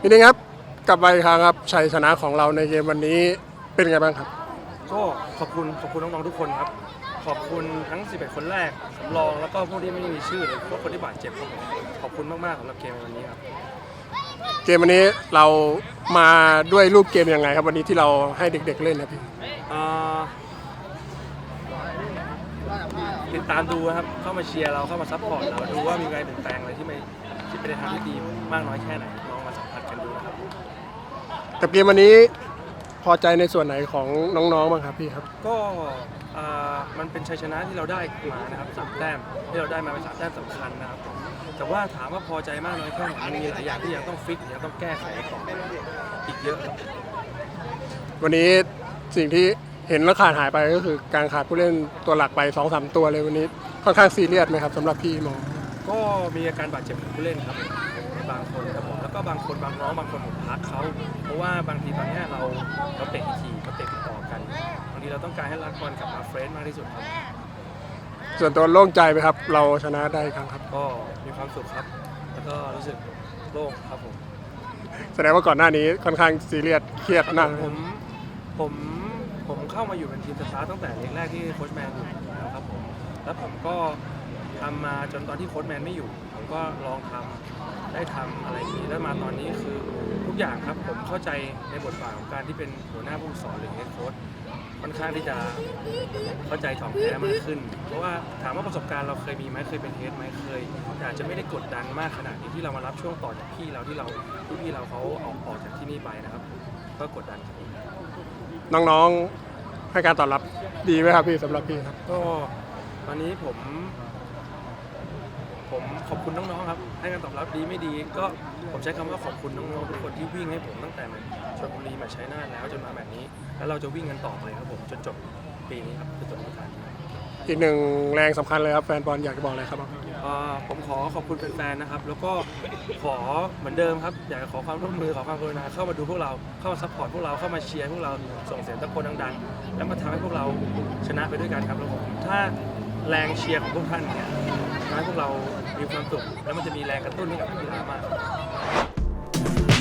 พี่นิ้งครับกลับไปอีกครั้งครับชัยชนะของเราในเกมวันนี้เป็นไงบ้างครับ ก็ขอบคุณขอบคุณน้องๆทุกคนครับ ขอบคุณทั้ง 11 คนแรกสำรองแล้วก็พวกที่ไม่ได้มีชื่อหรือพวกคนที่บาดเจ็บครับผมขอบคุณมากๆสำหรับเกมวันนี้ครับ เกมวันนี้เรามาด้วยรูปเกมยังไงครับ วันนี้ที่เราให้เด็กๆเล่นครับพี่อ่าติดตามดูครับเข้ามาเชียร์เราเข้ามาซัพพอร์ตเราดูว่ามีการเปลี่ยนแปลงอะไรที่ไม่ที่เป็นในทางที่ดีมากน้อยแค่ไหนลองมาสัมผัสกันดูนะครับ กับเกมวันนี้พอใจในส่วนไหนของน้องๆบ้างครับพี่ครับ ก็อ่ามันเป็นชัยชนะที่เราได้มานะครับสามแต้มที่เราได้มาเป็นสามแต้มสำคัญนะครับแต่ว่าถามว่าพอใจมากน้อยแค่ไหนมันมีหลายอย่างที่ยังต้องฟิกยังต้องแก้ไขต่อไปอีกเยอะครับวันนี้สิ่งที่เห็นแล้วขาดหายไปก็คือการขาดผู้เล่นตัวหลักไป2อสตัวเลยวันนี้ค่อนข้างซีเรียสไหมครับสำหรับพี่มองก็มีอาการบาดเจ็บของผู้เล่นครับใน บางคนครับผมแล้วก็บางคนบางน้องบางคนผมพักเขาเพราะว่าบางทีตอนเนี้ยเราเราเตะทีเราเตะติดต่อกันบางทีเราต้องการให้รักบอลกลับมาเฟรชมากที่สุดครับส่วนตัวโล่งใจไหมครับ เราชนะได้อีกครั้งครับ ก็มีความสุขครับ แล้วก็รู้สึกโล่งครับผมแสดงว่าก่อนหน้านี้ค่อนข้างซีเรียสเครียดหนักผมผมผมเข้ามาอยู่เป็นทีมสตาร์ทตั้งแต่แรกๆที่โค้ชแมนอยู่แล้วครับผมแล้วผมก็ ทำมาจนตอนที่โค้ชแมนไม่อยู่ ผมก็ลองทำได้ทำอะไรอย่างนี้แล้วมาตอนนี้คือทุกอย่างครับผมเข้าใจในบทบาทของการที่เป็นหัวหน้าผู้ฝึกสอนหรือเฮดโค้ชค่อนข้างที่จะเข้าใจถ่องแท้มากขึ้น เพราะว่าถามว่าประสบการณ์เราเคยมีไหมเคยเป็นเฮดไหมเคยแต่อาจจะไม่ได้กดดันมากขนาดนี้ที่เรามารับช่วงต่อจากพี่เราที่เราที่พี่เราเขาออกออกจากที่นี่ไปนะครับ ก็กดดันครับน้องๆให้การตอบรับดีไหมครับพี่สำหรับพี่ครับก็ตอนนี้ผม ผมขอบคุณน้องๆครับให้การตอบรับดีไม่ดี ก็ผมใช้คำว่าขอบคุณน้องๆทุกคนที่วิ่งให้ผมตั้งแต่แมตช์ชลบุรีแมาใช้นาทแล้วจนมาแบบนี้ แล้วเราจะวิ่งกันต่อไปครับผมจนจบปีนี้ครับจนจบฤดูกาลนี้อีกหนึ่งแรงสำคัญเลยครับแฟนบอลอยากจะบอกอะไรครับเอ่อผมขอขอบคุณแฟนๆนะครับ แล้วก็ขอเหมือนเดิมครับอยากจะขอความร่วมมือขอความกรุณาเข้ามาดูพวกเราเข้ามาซัพพอร์ตพวกเราเข้ามาเชียร์พวกเราส่งเสียงตะโกนดังๆ แล้วมาทำให้พวกเราชนะไปด้วยกันครับแล้วผมถ้าแรงเชียร์ของพวกท่านเนี่ยทำ ให้พวกเรามีความสุขแล้วมันจะมีแรงกระตุ้นให้กับนักกีฬามาก